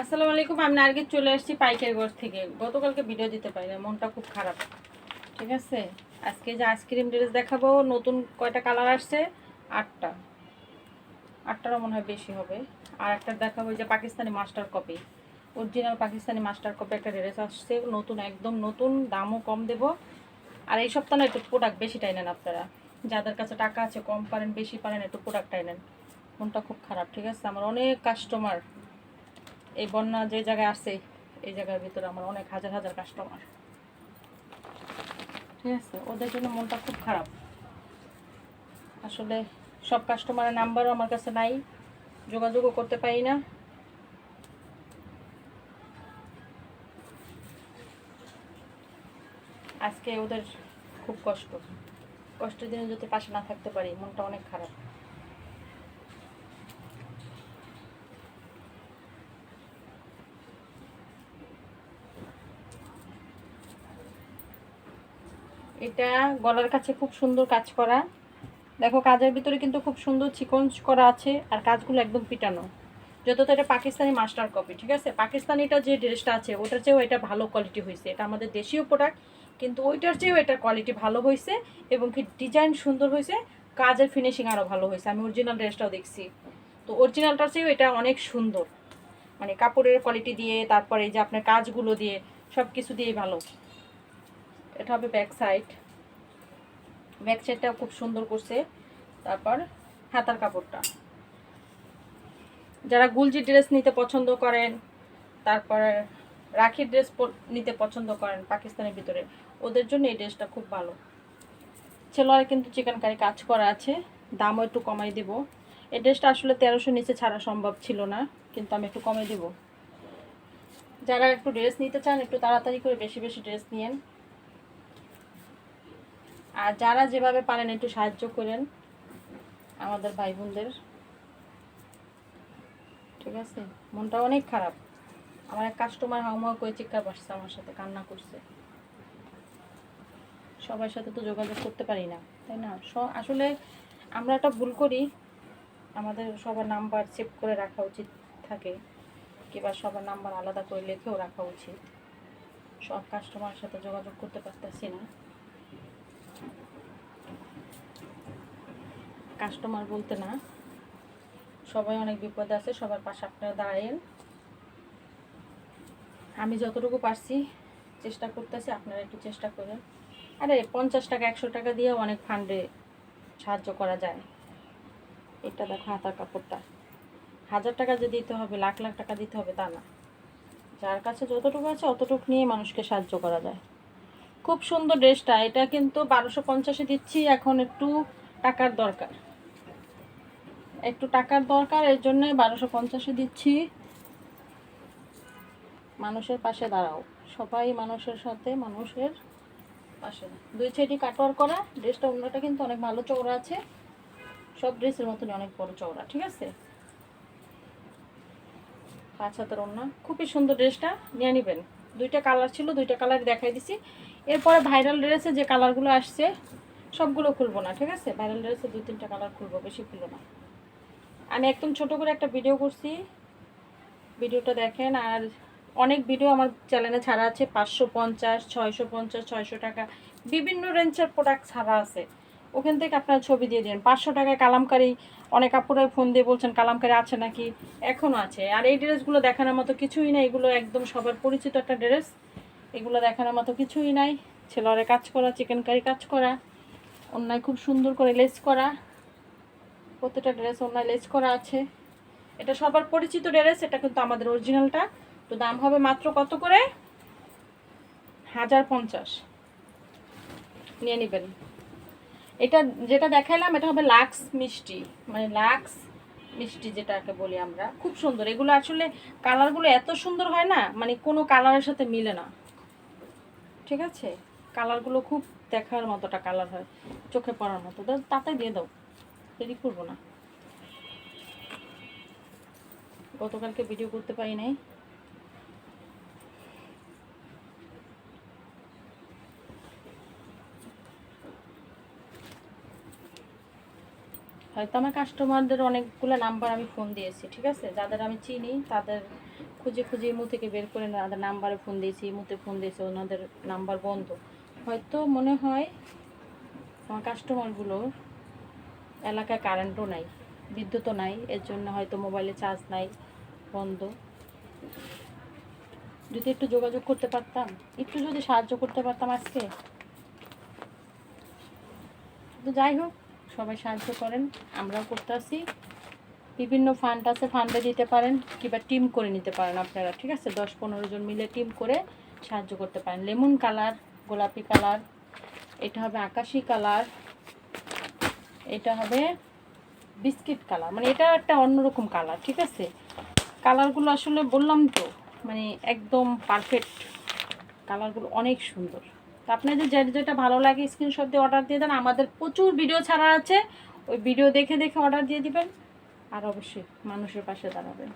আসসালামু আলাইকুম, আমি নার্গিস চলে আসছি পাইকারিগঞ্জ থেকে। গতকালকে ভিডিও দিতে পারি না, মনটা খুব খারাপ। ঠিক আছে? আজকে যে আইসক্রিম ড্রেস দেখাবো, নতুন কয়টা কালার আসছে? আটটা। আটটারও মনে হয় বেশি হবে। আর একটা দেখাবো যে Pakistani master copy. Original Pakistani master copy একটা ড্রেস আসছে, নতুন, একদম নতুন, দামও কম দেব। আর এই সপ্তাহে একটু প্রোডাক্ট বেশি টাইনেন আপনারা। যাদের কাছে টাকা আছে, কম পারেন, বেশি পারেন, একটু প্রোডাক্ট টাইনেন। মনটা খুব খারাপ, ঠিক আছে? আমার অনেক কাস্টমার এই বন্যা যে জায়গায় আসছে, এই জায়গার ভিতরে আমার অনেক হাজার হাজার কাস্টমার ঠিক আছে? ওদের জন্য মনটা খুব খারাপ। আসলে সব কাস্টমারের নাম্বারও আমার কাছে নাই, যোগাযোগও করতে পারি না। আজকে ওদের খুব কষ্ট। কষ্টের দিনে যদি পাশে না থাকতে পারি, মনটা অনেক খারাপ। এটা গলার কাছে খুব সুন্দর কাজ করা। দেখো কাজের ভিতরে কিন্তু খুব সুন্দর চিকন করা আছে আর কাজগুলো একদম পিটানো। যত তো এটা পাকিস্তানি মাস্টার কপি ঠিক আছে? পাকিস্তানিটা যে ড্রেসটা আছে, ওটার চেয়েও এটা ভালো কোয়ালিটি হয়েছে এটা আমাদের দেশীয় প্রোডাক্ট কিন্তু ওইটার চেয়েও এটার কোয়ালিটি ভালো হয়েছে এবং কি ডিজাইন সুন্দর হয়েছে কাজের ফিনিশিং আরও ভালো হয়েছে আমি অরিজিনাল ড্রেসটাও দেখছি। তো অরিজিনালটার চেয়েও এটা অনেক সুন্দর। মানে কাপড়ের কোয়ালিটি দিয়ে, তারপরে যে আপনার কাজগুলো দিয়ে সব কিছু দিয়েই ভালো। এটা হবে ব্যাক সাইড ব্যাক সাইডটা খুব সুন্দর করছে। তারপর হাতার কাপড়টা। যারা গুলজি ড্রেস নিতে পছন্দ করেন, তারপরে রাখি ড্রেস নিতে পছন্দ করেন পাকিস্তানের ভিতরে, ওদের জন্য এই ড্রেসটা খুব ভালো। ছেলেরা কিন্তু চিকেন কারি কাজ করা আছে, দামও একটু কমাই দেব। এই ড্রেসটা আসলে তেরোশো নিচে ছাড়া সম্ভব ছিল না, কিন্তু আমি একটু কমে দেব। যারা একটু ড্রেস নিতে চান, একটু তাড়াতাড়ি করে বেশি বেশি ড্রেস নিয়েন। আর যারা যেভাবে পারেন একটু সাহায্য করেন আমাদের ভাই বোনদের ঠিক আছে? মনটা অনেক খারাপ। আমার এক কাস্টমার হাউমা করে চিৎকার পাচ্ছে আমার সাথে, কান্না করছে। সবার সাথে তো যোগাযোগ করতে পারি না, তাই না? আসলে আমরা একটা ভুল করি। আমাদের সবার নাম্বার সেভ করে রাখা উচিত থাকে, কিংবা সবার নাম্বার আলাদা করে লিখেও রাখা উচিত। সব কাস্টমারের সাথে যোগাযোগ করতে পারতেছি না। কাস্টমার বলতে না। সবাই অনেক বিপদে আছে, সবার পাশে আপনারা দাঁড়ায়েন। আমি যতটুকু পারছি চেষ্টা করতেছি, আপনারা একটু চেষ্টা করেন। আরে, পঞ্চাশ টাকা, একশো টাকা দিয়ে অনেক ফান্ডে সাহায্য করা যায়। এটা দেখো হাতার কাপড়টা। হাজার টাকা যে দিতে হবে, লাখ লাখ টাকা দিতে হবে, তা না। যার কাছে যতটুকু আছে, অতটুকু নিয়ে মানুষকে সাহায্য করা যায়। খুব সুন্দর ড্রেসটা এটা কিন্তু বারোশো পঞ্চাশে দিচ্ছি, এখন একটু টাকার দরকার। একটু টাকার দরকার, এর জন্য বারোশো পঞ্চাশে দিচ্ছি। মানুষের পাশে দাঁড়াও। সবাই মানুষের সাথে, মানুষের পাশে। দুই সাইডে কাটওয়ার করা, ড্রেসটা অন্যটা কিন্তু অনেক ভালো চওড়া আছে। সব ড্রেসের মতনই অনেক বড় চওড়া, ঠিক আছে? পাঁচ হাতের অন্য খুবই সুন্দর ড্রেসটা, নিয়ে নেবেন। দুইটা কালার ছিল, দুইটা কালার দেখাই দিছি। এরপরে ভাইরাল ড্রেসে যে কালারগুলো আসছে, সবগুলো খুলবো না, ঠিক আছে? ভাইরাল ড্রেসে দুই তিনটা কালার খুলবো, বেশি খুলবো না। আমি একদম ছোট করে একটা ভিডিও করছি। ভিডিওটা দেখেন, আর অনেক ভিডিও আমার চ্যানেলে ছাড়া আছে, পাঁচশো পঞ্চাশ, ছয়শো পঞ্চাশ, ছয়শো টাকা। বিভিন্ন রেঞ্জের প্রোডাক্ট ছাড়া আছে। ওখান থেকে আপনারা ছবি দিয়ে দিন। পাঁচশো টাকায় কালামকারি, অনেক আপুরাই ফোন দিয়ে বলছেন, কালামকারি আছে নাকি? এখনও আছে। আর এই ড্রেসগুলো দেখানোর মতো কিছুই নাই। এগুলো একদম সবার পরিচিত একটা ড্রেস। এগুলো দেখানোর মতো কিছুই নাই। ছেলেরা কাজ করা চিকেন কারি কাজ করা, অন্যায় খুব সুন্দর করে লেস করা। প্রত্যেকটা ড্রেস অন্যায় লেস করা আছে। এটা সবার পরিচিত ড্রেস, এটা কিন্তু আমাদের অরিজিনালটা। তো দাম হবে মাত্র কত করে? হাজার পঞ্চাশ। নিয়ে নেবেন। এটা যেটা দেখাইলাম, এটা হবে লাক্স মিষ্টি। মানে লাক্স মিষ্টি যেটাকে বলি আমরা। খুব সুন্দর। এগুলো আসলে কালারগুলো এত সুন্দর হয় না মানে কোনো কালারের সাথে মিলে না। ঠিক আছে? কালারগুলো খুব দেখার মতোটা কালার হয়, চোখে পড়ার মতো। তাতে দিয়ে দাও। দেরি করব না। গতকালকে ভিডিও করতে পারি নাই। হয়তো আমার কাস্টমারদের অনেকগুলো নাম্বার আমি ফোন দিয়েছি, ঠিক আছে? যাদের আমি চিনি, তাদের খুঁজে খুঁজে ইমো থেকে বের করে ওনাদের নাম্বারে ফোন দিয়েছি, ইমোতে ফোন দিয়েছে, ওনাদের নাম্বার বন্ধ। হয়তো মনে হয় আমার কাস্টমারগুলোর এলাকায় কারেন্টও নাই, বিদ্যুৎও নাই, এর জন্য হয়তো মোবাইলে চার্জ নাই, বন্ধ। যদি একটু যোগাযোগ করতে পারতাম, একটু যদি সাহায্য করতে পারতাম আজকে। তো যাই হোক, সবাই সাহায্য করেন, আমরাও করতে আসি। বিভিন্ন ফান্ড আছে ফান্ডে দিতে পারেন, কিংবা টিম করে নিতে পারেন আপনারা, ঠিক আছে? দশ পনেরো জন মিলে টিম করে সাহায্য করতে পারেন। লেমন কালার, গোলাপি কালার, এটা হবে আকাশি কালার। এটা হবে বিস্কিট কালার মানে এটা একটা অন্যরকম কালার, ঠিক আছে? কালারগুলো আসলে বললাম তো মানে একদম পারফেক্ট কালারগুলো অনেক সুন্দর। তো আপনাদের যেটা যেটা ভালো লাগে স্ক্রিনশট দিয়ে অর্ডার দিয়ে দেন। আমাদের প্রচুর ভিডিও ছাড়া আছে, ওই ভিডিও দেখে দেখে অর্ডার দিয়ে দিবেন, আর অবশ্যই মানুষের পাশে দাঁড়াবেন।